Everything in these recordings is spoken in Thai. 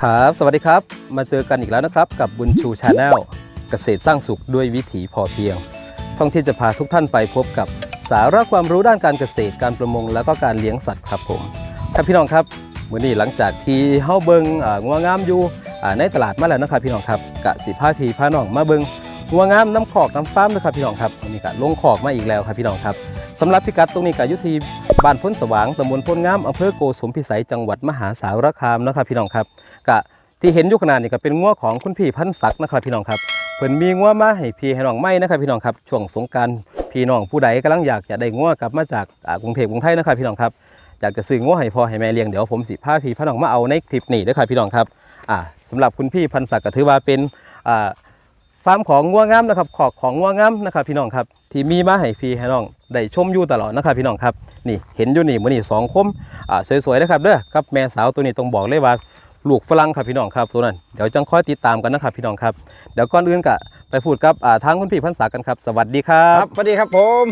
ครับ สวัสดีครับ มาเจอกันอีกแล้วนะครับ กับบุญชูชาแนลเกษตรสร้างสุขด้วยวิถีพอเพียง ช่องที่จะพาทุกท่านไปพบกับสาระความรู้ด้านการเกษตรการประมง แล้วก็การเลี้ยงสัตว์ครับผม ครับพี่น้องครับ มื้อนี้หลังจากที่เฮาเบิงอ่างัวงามอยู่ ในตลาดมาแล้วนะครับพี่น้องครับกะสิพาทีพาน้องมาเบิงงัวงามน้ำขอกน้ำฟ้ามนะครับพี่น้องครับวันนี้กะลงขอกมาอีกแล้วครับพี่น้องครับสำหรับพิกัดตรงนี้กะยู่ที่บ้านพ้นสว่างตำบลพ้นงามอำเภอโกสุมพิสัยจังหวัดมหาสารคามนะครับพี่น้องครับกะที่เห็นอยู่ขนาดนี้ก็เป็นงัวของคุณพี่พันศักดิ์นะครับพี่น้องครับเพิ่นมีงัวมาให้พี่ให้น้องไม่นะครับพี่น้องครับช่วงสงการพี่น้องผู้ใดกำลังอยากจะได้งัวกลับมาจากกรุงเทพกรุงไทยนะครับพี่น้องครับอยากจะซื้องัวให้พ่อให้แม่เลี้ยงเดี๋ยวผมสิพาพี่พาน้องมาเอาในคลิปนี้นะครับพี่น้องครับอ่า สำหรับคุณพี่พันศักดิ์ก็ถือว่าเป็นอ่าฟาร์มของงัวงามนะครับขอกของงัวงามนะครับพี่น้องครับที่มีมาให้พี่ให้น้องได้ชมอยู่ตลอดนะครับพี่น้องครับนี่เห็นอยู่นี่มื้อนี้สองคมอ่าสวยๆนะครับเด้อครับแม่สาวตัวนี้ต้องบอกเลยว่าลูกฝรั่งครับพี่น้องครับตัวนั้นเดี๋ยวจังค่อยติดตามกันนะครับพี่น้องครับเดี๋ยวก่อนอื่นก็ไปพูดกับอ่าทางคุณพี่พันษากันครับ สวัสดีครัครับบสวัสดีครับผม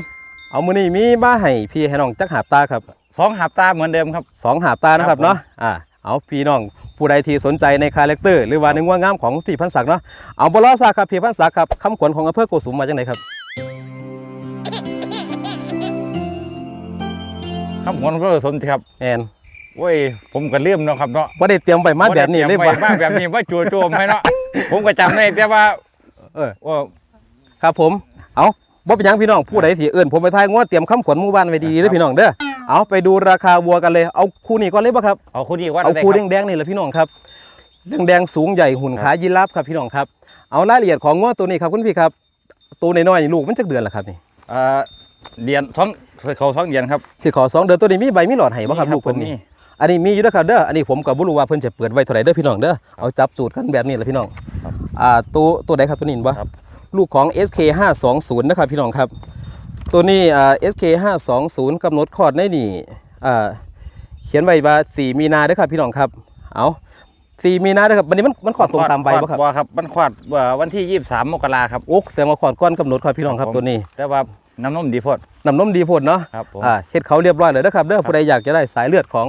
เอามือนี้มีมาให้พี่ให้น้องจักหาบตาครับสองหาบตาเหมือนเดิมครับสองหาบตานะครับครับผมเนาะอ่าเอาพี่น้อง ผู้ใดที่สนใจในคาแรคเตอร์หรือว่าในง่วงงามของพี่พันศักดิ์เนาะเอาบลอซาครับพี่พันศักดิ์ครับคำขวัญของอำเภอโกสุมมาจากไหนครับครับผมก็สนครับแอนโอ้ยผมก็ลืมเนาะครับเนาะว่าได้เตรียมไปมาแบบนี้เลยบ่ว่าได้ตรีมไว้มาแบบนี้ว่าจู่โจมให้เนาะผมก็จำได้แต่ว่า เออว่าครับผม เอาบ่เป็นหยังพี่น้องผู้ใดที่เอื่นผมไปทายงวดเตรียมคำขวัญหมู่บ้านไว้ดีเด้อพี่น้องเด้อ เอาไปดูราคาวัวกันเลย เอาคู่นี้ก่อนเลยป่ะครับ เอาคู่นี้ว่าเอาได้คู่ครับแดงๆนี่แหละพี่น้องครับแดงๆสูงใหญ่หุ่นขายีราฟครับพี่น้องครับ เอารายละเอียดของงวดตัวนี้ครับคุณพี่ครับ ตัวน้อยๆนี่ลูกมันจักเดือนละครับนี่เอ่อเดียนท้องเขาท้องเดียนครับสิขอสองเดือนตัวนี้มีใบมีหลอดให้บ่ครับลูกเพิ่นผมนี่อันนี้มีอยู่เด้อครับเด้อ อันนี้ผมก็บ่รู้ว่าเพิ่นจะเปิดไว้เท่าไหร่เด้อพี่น้องเด้อ เอาจับสูตรกันแบบนี้แหละพี่น้องครับอ่าตัวตัวใดครับตัวนี้เห็นบ่ครับลูกของ SK 520นะครับพี่น้องครับ ตัวนี้อ่า SK 520กำหนดคลอดในนี่อ่าเขียนไว้ว่า4มีนาเด้อครับพี่น้องครับ เอา4มีนาเด้อครับวันนี้มันมันคลอดตรงตามใบบ่ครับบ่ครับ มันคลอดว่าวันที่ 23 มกราครับ โอ้แสดงว่าคลอดก่อนกำหนดครับพี่น้องครับครับผมตัวนี้แต่ว่าน้ำนมดีโพด น้ำนมดีโพดเนาะครับผม อ่าเฮ็ดเขาเรียบร้อยเลยนะครับเด้อผู้ใดอยากจะได้สายเลือดของ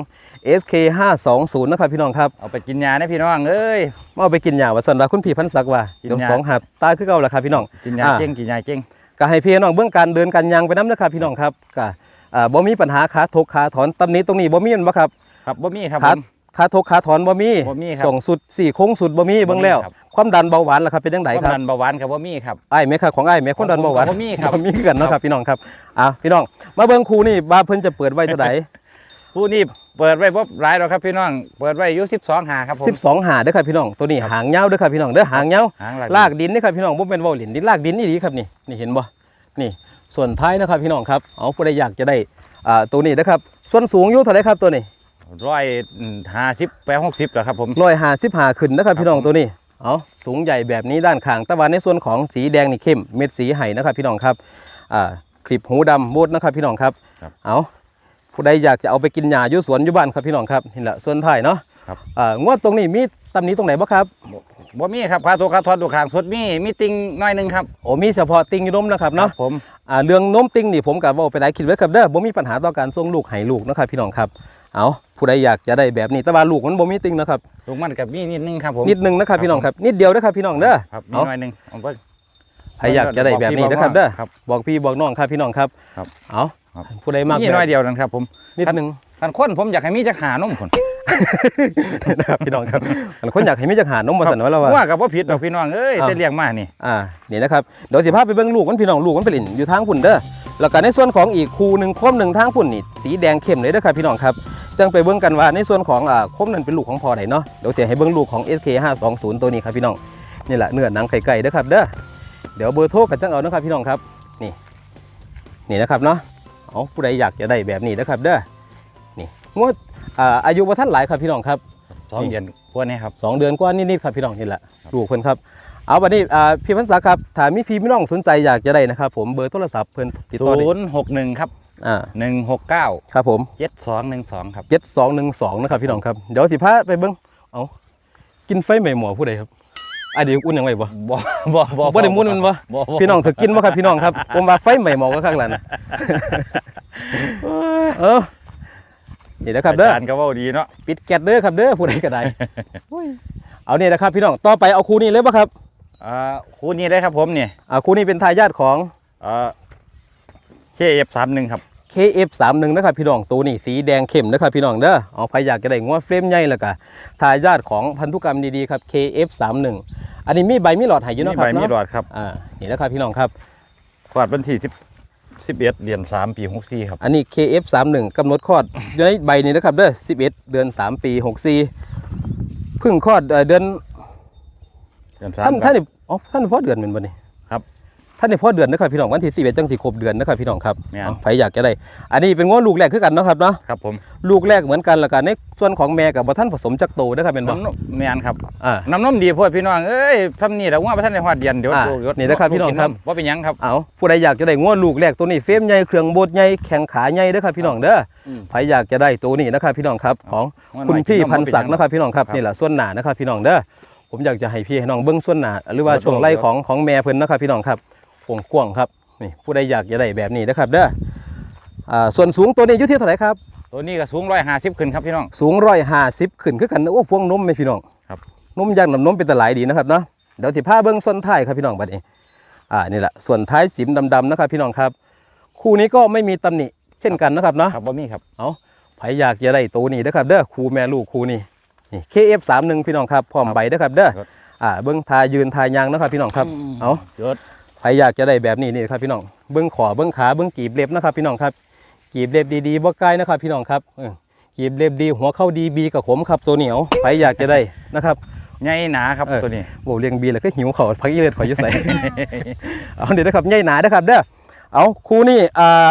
SK 520นะครับพี่น้องครับ เอาไปกินยานะพี่น้องเอ้ย มาเอาไปกินยาว่าสันว่าคุณพี่พันศักดิ์ว่ากินเดี๋ยวยาสองหับตาคือเก่าแหละครับพี่น้องกินยาอ่าเจ้งกินยาเจ้ง ก็ให้พี่น้องเบื้องการเดินการยางไปน้ำนะครับพี่น้องครับก็อ่าบ่มีปัญหาขาทกขาถอนตำหนี้ตรงนี้บ่มีแม่นบ่ครับครับบ่มีครับขาผมขาทกขาถอนบ่มีบ่มีครับส่งสุดสี่โค้งสุดบ่มีเบิ่งแล้วครับ ความดันเบาหวานล่ะครับเป็นจังไดความครับดันเบาหวานครับบ่มีครับอ้ายแม่ค่ะของอ้ายแม่คนดันเบาหวานบ่มีครับ บ่มีคือกันเนาะครับพี่น้องครับอ่าพี่น้องมาเบิ่งครูนี่ว่าเพิ่นจะเปิดไว้เท่าใด ผู้นี้เปิดไว้บ่หลายหรอกครับพี่น้อง เปิดไว้อายุ12หาครับผม12หาเด้อครับพี่น้องตัวนี้หางยาวเด้อครับพี่น้องเด้อหางยาวหางหลากดินนี่ครับพี่น้องบ่เป็นเว้าหลินดินลากดินนี่ดีครับนี่นี่เห็นบ่นี่ส่วนท้ายนะครับพี่น้องครับเอาผู้ใดอยากจะได้อ่าตัวนี้นะครับส่วนสูงอยู่เท่าไหร่ครับตัวนี้ร้อยห้าสิบแปดหกสิบเหรอครับผม ร้อยห้าสิบห้าขึ้นนะครับครับพี่น้องผมตัวนี้เอาสูงใหญ่แบบนี้ด้านข้างแต่ว่าในส่วนของสีแดงนี่เข้มเม็ดสีไห้นะครับพี่น้องครับอ่าคลิปหูดำโบดนะครับพี่น้องครับเอา ผู้ใดอยากจะเอาไปกินหญ้าอยู่สวนอยู่บ้านครับพี่น้องครับนี่แหละส่วนท้ายเนาะครับ อ่างวดตรงนี้มีตำหนี้ตรงไหนบ้างครับบ่มีครับคาตัวคาทอดดูขางสดมีมีติงน้อยหนึงครับโอ้มีเฉพาะติงอยู่นมนะครับเนาะครับผม อ่าเรื่องนมติงนี่ผมกับว่าไปได้คิดไว้ครับเด้อบ่มีปัญหาต่อการส่งลูกให้ลูกนะครับพี่น้องครับเอาผู้ใดอยากจะได้แบบนี้แต่ว่าลูกมันบ่มีติงนะครับลูกมันกับมีนิดนึงครับผมนิดนึงนะครับครับพี่น้องครับนิดเดียวนะครับพี่น้องเด้อครับมีเอาน้อยหนึงผมก็ ใครอยากจะได้แบบนี้นะครับเด้อครับบอกพี่บอกน้องครับพี่น้องครับครับ เอา ครับผู้ใดมากมีแบบน้อยเดียวนั่นครับ ผมนิดนึงคันคนผมอยากให้มีจักหานมคนนะครับพี่น้องครับอันคนอยากให้มีจักหานมมาสั่นไว้แล้วว่าว่ากับว่าผิดดอกพี่น้องเอ้ยอ้าวจะเลี้ยงมานี่อ่านี่นะครับเดี๋ยวสิพาไปเบิ่งลูกมันพี่น้องลูกมันไปหลินอยู่ทางพุ่นเด้อแล้วก็ในส่วนของอีกคูหนึ่งคมหนึ่งทางพุ่นนี่สีแดงเข้มเลยเด้อครับพี่น้องครับจังไปเบิ่งกันว่าในส่วนของอ่าคมนั้นเป็นลูกของพอไหนเนาะเดี๋ยวเสียให้เบิ่งลูกของ SK 520ตัวนี้ครับพี่น้องนี่แหละเนื้อหนังไก่ๆเด้อครับเด้อเดี๋ยวเบอร์โทรกันจังเอานะครับพี่น้องครับนี่นี่นะครับเนาะ เอาผู้ใดอยากจะได้แบบนี้นะครับ เด้อนี่งวดอ่าอายุบ่ทันหลายครับพี่น้องครับ สองเดือนกว่านี้ครับ สองเดือนกว่านิดๆครับพี่น้องนี่แหละลูกเพิ่นครับเอาวันนี้อ่าพี่พันษาครับถ้ามีพี่พี่น้องสนใจอยากจะได้นะครับ ผมเบอร์โทรศัพท์เพิ่นติดต่อได้ศูนย์หกหนึ่งครับ อ่าหนึ่งหกเก้าครับผมเจ็ดสองหนึ่งสองครับ 7212นะครับพี่น้องครับ เดี๋ยวสิพาไปเบิ่งเอากินไฟใหม่หมอผู้ใดครับ อันนี้อุ่นยังไงบ่บ่บ่บ่บ่ได้มุ่นมันบ่บ่บ่พี่น้องถือกินบ่ครับพี่น้องครับผมว่าไฟใหม่หมอก็ข้างหลังนะเออนี่นะครับเด้ออาจารย์ก็เว้าดีเนาะปิดแก๊สเด้อครับเด้อผู้ใดก็ได้เอาเนี่ยนะครับพี่น้องต่อไปเอาคู่นี้เลยป่ะครับอ่าคู่นี้ได้ครับผมนี่อ่าคู่นี้เป็นทายาทของอ่า KF31 ครับ KF31 นะครับพี่น้องตัวนี้สีแดงเข้มนะครับพี่น้องเด้อเอาใครอยากจะได้งัวเฟรมใหญ่แล้วก็ทายาทของพันธุกรรมดีๆครับ KF31 อันนี้มีใบมีหลอดให้อยู่เนาะครับมีใบมีเนาะหลอดครับอ่านี่นะครับพี่น้องครับคลอดวันที่10 11เดือน3 ปี 64 ครับ อันนี้ KF31 กำหนดคลอดอยู่ในใบนี้นะครับเด้อ11 เดือน 3 ปี 64เพิ่งคลอดเอ่อเดือนเดือนท่าน3ท่านนี่อ๋อท่านพ่อเดือนเป็นบ่นี่ครับ ท่านนี่พ่อเดือนนะครับพี่น้องวันที่11จังที่ครบเดือนนะครับพี่น้องครับแม่น เอาใครอยากจะได้อันนี้เป็นง้อลูกแรกคือกันเนาะครับเนาะครับผมลูกแรกเหมือนกันแล้วกันในส่วนของแม่กับบ่ท่านผสมจักโตนะครับเป็นบ่น้ำนมแม่นครับอ่า น้ำนมดีโพดพี่น้องเอ้ยทำนี่แล้วว่าบ่ทันได้ฮอดเดือนเดี๋ยวอ่าเดี๋ยวนี่นะครับพี่น้องครับ ว่าเป็นหยังครับ เอาผู้ใดอยากจะได้ง้อลูกแรกตัวนี้เฟรมใหญ่เครื่องโบดใหญ่แข้งขาใหญ่เด้อครับพี่น้องเด้ออมใครอยากจะได้ตัวนี้นะครับพี่น้องครับของว่าหน่อยคุณพี่กินนมพันศักดิ์บ่เป็หยังนะครับพี่น้องครับครับ นี่แหละส่วนหน้านะครับพี่น้องเด้อผมอยากจะให้พี่ให้น้องเบิ้งส่วนหน้าหรือว่าครับช่วงไล่ผมของของแม่เพิ่นนะครับพี่น้องครับ กว้างๆครับนี่ผู้ใดอยากจะได้แบบนี้นะครับเด้ออ่าส่วนสูงตัวนี้อยู่ที่เท่าไหร่ครับ ตัวนี้ก็สูง150ขึ้นครับพี่น้อง สูงร้อยห้าสิบขึ้นคือกันโอ้พวงนมไหมพี่น้องครับนมย่างน้ำนมเป็นตะหลายดีนะครับเนาะเดี๋ยวสิผ้าเบิ้งส่วนท้ายครับพี่น้องบัดนี้อ่านี่แหละส่วนท้ายสิมดำๆนะครับพี่น้องครับ คู่นี้ก็ไม่มีตำหนิเช่นกันนะครับเนาะครับบ่มีครับเอาใครอยากจะได้ตัวนี้นะครับเด้อคู่แม่ลูกคู่นี้นี่ KF31 พี่น้องครับพร้อมครับใบนะครับเด้อครับอ่าเบิ้งทายืนทายางนะครับพี่น้องครับเอาเกิด ใครอยากจะได้แบบนี้นี่ครับพี่น้องเบิ้งขอเบิ้งขาเบิ้งกีบเล็บนะครับ พี่น้องครับ กีบเล็บดีๆบ่ใกล้นะครับ พี่น้องครับเออกีบเล็บดีหัวเข้าดีบีกับขมครับตัวเหนียวใครอยากจะได้นะครับใหญ่หนาครับเออตัวนี้โว้เลี้ยงบีแล้วก็หิวเขาพักอีเลือดขอยอยุ่ใส่เอาเดี๋ยวนะครับใหญ่หนานะครับเด้อเอาคู่นี้อ่า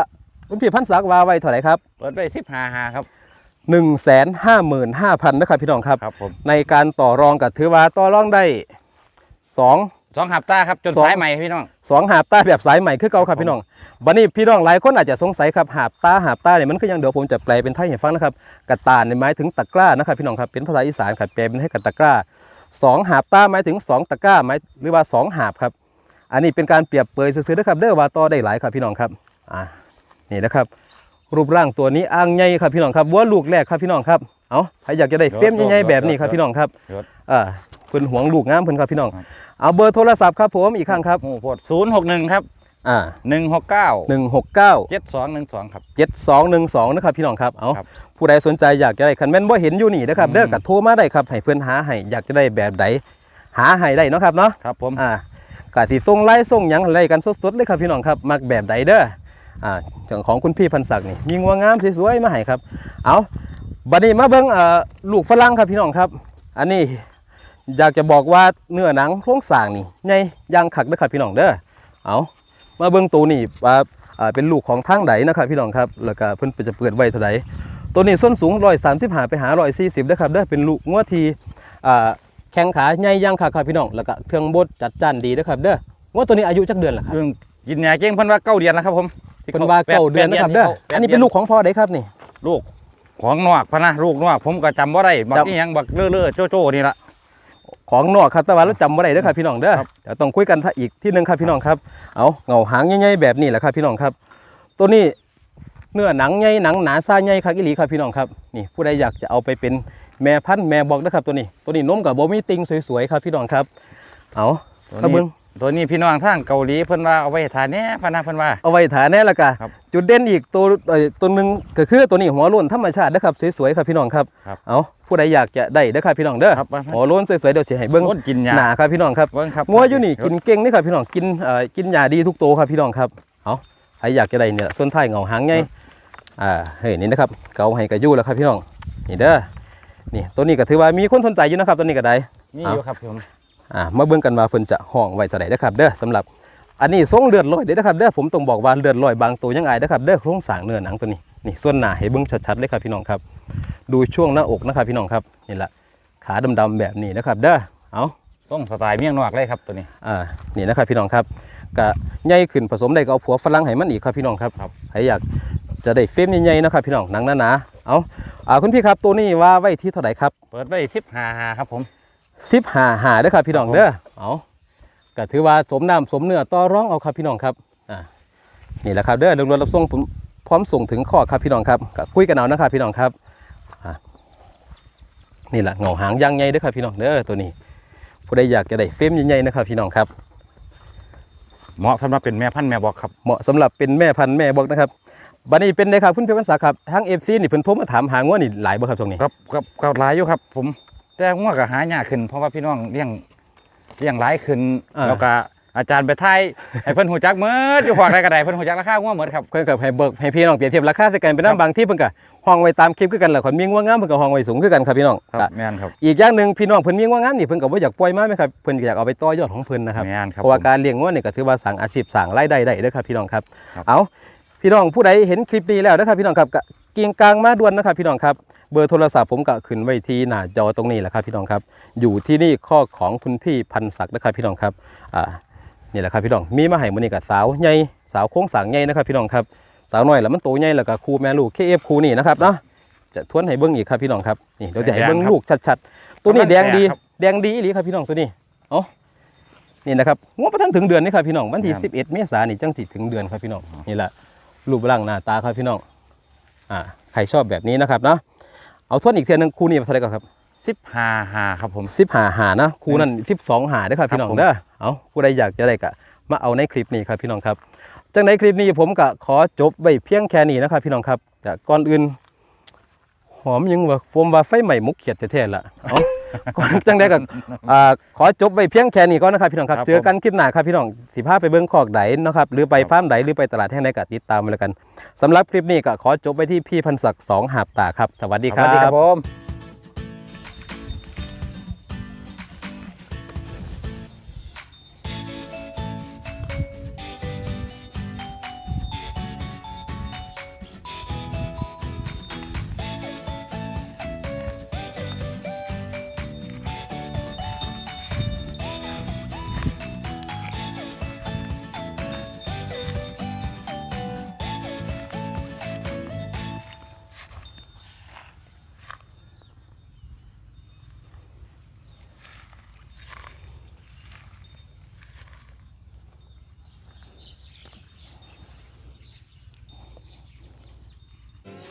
คุณพี่พันศักดิ์วาไว้เท่าไหร่ครับเปิดไป15หาครับ1 5 5 5 0 0 0นะครับพี่น้องครับครับผมในการต่อรองกับถือว่าต่อรองได้สอง สองหับตาครับจนสอง สายใหม่พี่น้อง สองหาบตาแบบสายใหม่คือเก่าครับพี่น้องบัดนี้พี่น้องหลายคนอาจจะสงสัยครับหาบตาหาบตาเนี่ยมันคือหยังเดี๋ยวผมจะแปลเป็นไทยให้ฟังนะครับกระตานในยหมายถึงตะกร้านะครับพี่น้องครับเป็นภาษาอีสานครับแปลเป็นให้กับตะกร้าสองหาบตาหมายถึงสองตะกร้าหมายหรือว่าสองหาบครับ อันนี้เป็นการเปรียบเปรยซื่อๆนะครับเด้อว่าต่อได้หลายครับพี่น้องครับอ่านี่นะครับ รูปร่างตัวนี้อ่างใหญ่ครับพี่น้องครับวัวลูกแรกครับพี่น้องครับเอาใครอยากจะได้เฟรมใหญ่ๆแบบนี้ครับพี่น้องครับ ยศอ่าเพิ่นหวงลูกงามเพิ่นครับพี่น้องครับ เอาเบอร์โทรศัพท์ครับผมอีกครั้งครับโอ้โหศูนย์หกหนึ่งครับอ่าหนึ่งหกเก้าหนึ่งหกเก้าเจ็ดสองหนึ่งสองครับเจ็ดสองหนึ่งสองนะครับพี่น้องครับเอาครับ ผู้ใดสนใจอยากจะได้คันแม่นว่าเห็นอยู่นี่นะครับอืมเด้อกับโทรมาได้ครับให้เพื่อนหาให้อยากจะได้แบบใดหาให้ได้เนาะครับเนาะ ครับผม อ่ากะสิส่งไล่ส่งหยังไล่กันสดๆเลยครับพี่น้องครับ มักแบบใดเด้ออ่าจังของคุณพี่พันศักดิ์นี่มีงัวงามสวยๆมาให้ครับ เอาบัดนี้มาเบิ่งอ่าลูกฝรั่งครับพี่น้องครับ อันนี้ อยากจะบอกว่าเนื้อหนังโครงสร้างนี่ใหญ่ย่างคักเด้อครับพี่น้องเด้อเอามาเบิ่งตัวนี้ว่าอ่าเป็นลูกของทางใดนะครับพี่น้องครับแล้วก็เพิ่นจะเปิดไว้เท่าใดตัวนี้ส้นสูง135ไปหา140เด้อครับเด้อเป็นลูกงัวที่อ่าแข้งขาใหญ่ย่างคักครับพี่น้องแล้วก็เครื่องบดจัดจ้านดีเด้อครับเด้องัวตัวนี้อายุจักเดือนล่ะครับเรื่องกินยาเก่งเพิ่นว่าเก้าเดือนแล้วครับผมที่เป็นว่าเก่าเดือนนะครับเด้ออันนี้เป็นลูกของพ่อได้ครับนี่ ลูกของนอกพะนะลูกนอกผมก็จำว่าได้บักจำนี่ยังบักเลื่อเลื่อโจโจ้นี่ละ ของนอกครับแต่ว่าเราจำบ่ได้เด้อครับพี่น้องเด้อครับเดี๋ยวต้องคุยกันถ้าอีกที่หนึงครับพี่น้องครับเอาเงาหางใหญ่ๆแบบนี้แหละครับพี่น้องครับ ตัวนี้เนื้อหนังใหญ่หนังหนาซ่าใหญ่ครับอีหลีครับพี่น้องครับนี่ผู้ใดอยากจะเอาไปเป็นแม่พันธุ์แม่บอกนะครับตัวนี้ ตัวนี้นมกับโบมีติงสวยๆครับพี่น้องครับ เอาตัวถ้าเบิ่นี้ง ตัวนี้พี่น้องทางเกาหลีเพิ่นว่าเอาไว้ทานแหน่พะนะเพิ่นว่า เอาไว้ฐานแน่ละกะครับจุดเด่นอีกตัวเอ่อตัวหนึงก็คือตัวนี้หัวโล้นธรรมชาตินะครับสวยๆครับพี่น้องครับครับเอาผู้ใดอยากจะได้เด้อครับพี่น้องเด้อครับหัวโล้นสวยๆเดี๋ยวสิให้เบิ่งรถกินยาหนาครับพี่น้องครับ เบิ่งครับงัวอยู่นี่กินเก่งนี่ครับพี่น้องกินเอ่อกินยาดีทุกตัวครับพี่น้องครับเอาใครอยากจะได้เนี่ยส่วนท้ายเงาหางไงอ่าเฮ้ยนี่นะครับเกาให้กระยู่แล้วครับพี่น้องนี่เด้อนี่ตัวนี้ก็ถือว่ามีคนสนใจอยู่นะครับตัวนี้ก็ได้ นี่อยู่ครับผม อ่ามาเบิ่งกันว่าเพิ่นจะห้องไว้เท่าไหร่นะครับเด้อสำหรับอันนี้ทรงเลือดลอยเด้อนะครับเด้อผมต้องบอกว่าเลือดลอยบางตัวยังอายนะครับเด้อโครงสร้างเนื้อหนังตัวนี้นี่ส่วนหน้าให้เบิ่งชัดๆเลยครับพี่น้องครับ ดูช่วงหน้าอกนะครับพี่น้องครับนี่แหละขาดำๆแบบนี้นะครับ เด้อเอาต้องสไตล์เมียงนอกเลยครับตัวนี้อ่านี่นะครับพี่น้องครับก็ใหญ่ขึ้นผสมได้ก็เอาผัวฝรั่งให้มันอีกครับพี่น้องครับครับใครอยากจะได้เฟรมใหญ่ๆนะครับพี่น้องหนังหนาๆเอาอ่าคุณพี่ครับตัวนี้ว่าไว้ที่เท่าไหร่ครับเปิดไว้สิบหาหาครับผม สิบหาหาเด้อครับพี่น้องเด้อเอาก็ถือว่าสมน้ำสมเนื้อต่อร้องเอาครับพี่น้องครับอ่านี่แหละครับเด้อเรื่องรถรับส่งผมพร้อมส่งถึงข้อครับพี่น้องครับก็คุยกันเอานะครับพี่น้องครับอ่านี่แหละเงาหางยางใหญ่เด้อครับพี่น้องเด้อตัวนี้ผู้ใดอยากจะได้เฟรมใหญ่ๆนะครับพี่น้องครับ เหมาะสำหรับเป็นแม่พันธุ์แม่บอกครับเหมาะสำหรับเป็นแม่พันธุ์แม่บอกนะครับบัดนี้เป็นไงครับคุณเพชรพันษาครับทางเอฟซีนี่เพิ่นโทรมาถามหางัวนี่หลายบ่ครับช่วงนี้ ครับครับครับหลายอยู่ครับ ผม แต่ง่วงก็หายากขึ้น เพราะว่าพี่น้องเลี้ยงเลี้ยงหลายขึ้นาแล้วก็อาจารย์ไปไทยให้เพิ่นหูจักเมื่ออยู่ขวากใดก็ได้เพิ่นหูจักราคาง่วงเหมือนครับ เพิ่นกับให้เบิกให้พี่น้องเปรียบเทียบราคาใส่กันเป็นน้ำบางที่เพิ่นก็ห้องไว้ตามคลิปคือกันแหละคนมีงัวงามเพิ่นก็ห้องไว้สูงคือกันครับพี่น้องครับก็แม่นครับอีกอย่างหนึ่งพี่น้องเพิ่นมีงัวงามนี่เพิ่นก็บ่อยากปล่อยมาไหมครับเพิ่นก็อยากเอาไปต่อยอดของเพิ่นนะครับ แม่นครับเพราะว่าผม การเลี้ยงงัวนี่ก็ถือว่าสร้างอาชีพสร้างรายได้ได้เด้อครับพี่น้องครับ ครับ เอาพี่น้องผู้ใดเห็นคลิปนี้แล้วนะครับพี่น้องครับก็ เกียงกลางมาด่วนนะครับพี่น้องครับเบอร์โทรศัพท์ผมก็ขึ้นไว้ที่หน้าจอตรงนี้แหละครับพี่น้องครับอยู่ที่นี่ข้อของคุณพี่พันศักดิ์นะครับพี่น้องครับอ่านี่แหละครับพี่น้องมีมาให้มื้อนี้กับสาวใหญ่สาวโค้งสร้างใหญ่นะครับพี่น้องครับสาวน้อยแล้วมันโตใหญ่แล้วก็ครูแม่ลูก KF ครูนี่นะครับเนาะจะทวนให้เบิ่งอีกครับพี่น้องครับนี่เดี๋ยวจะให้เบิ่งลูกชัดๆตัวนี้แดงดีแดงดีอีหลีครับพี่น้องตัวนี้เอ๋อนี่นะครับงบประทันถึงเดือนนี่ครับพี่น้องวันที่11 เมษายนนี่จังสิถึงเดือนครับพี่น้องนี่แหละรูปร่างหน้าตาครับพี่น้อง อ่าใครชอบแบบนี้นะครับเนาะเอาทวนอีกเทียหนึงคู่นี้เท่าไหร่ก่อนครับสิบห้าหาครับผมสิบหาหานะคู่นั้นสิบสองหาเด้อครับพี่น้องครับผมเด้อเอาผู้ใดอยากจะได้ก็มาเอาในคลิปนี้ครับพี่น้องครับจังในคลิปนี้ผมก็ขอจบไว้เพียงแค่นี้นะครับพี่น้องครับแต่ก่อนอื่นหอมยังว่าโฟมว่าไฟใหม่มุกเขียดแท้ๆล่ะเอา ก่อนจังได้ก็อ่าขอจบไว้เพียงแค่นี้ก่อนนะครับพี่น้องครับครับเจอกันคลิปหน้าครับพี่น้องสิพาไปเบิ้งคอกใดนะครับหรือไปฟาร์มใดหรือไปตลาดแห่งใดก็ติดตามมาแล้วกันสำหรับคลิปนี้ก็ขอจบไว้ที่พี่พันศักดิ์สองหาบตาครับสวัสดีคสวัสดีครัรับบผม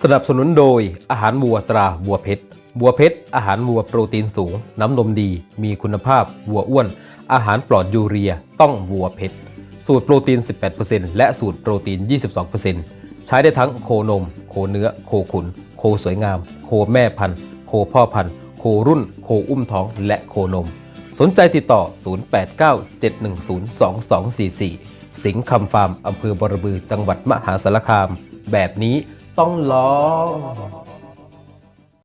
สนับสนุนโดยอาหารวัวตราวัวเพชรวัวเพชร อาหารวัวโปรตีนสูง น้ำนมดี มีคุณภาพวัวอ้วน อาหารปลอดยูเรีย ต้องวัวเพชร สูตรโปรตีน 18%และสูตรโปรตีน 22%ใช้ได้ทั้งโคนม โคเนื้อ โคขุน โคสวยงาม โคแม่พันธุ์ โคพ่อพันธุ์ โครุ่น โคอุ้มท้อง และโคนม สนใจติดต่อ 0897102244 สิงห์คำฟาร์มอำเภอบรบือจังหวัดมหาสารคาม แบบนี้ ต้องลอง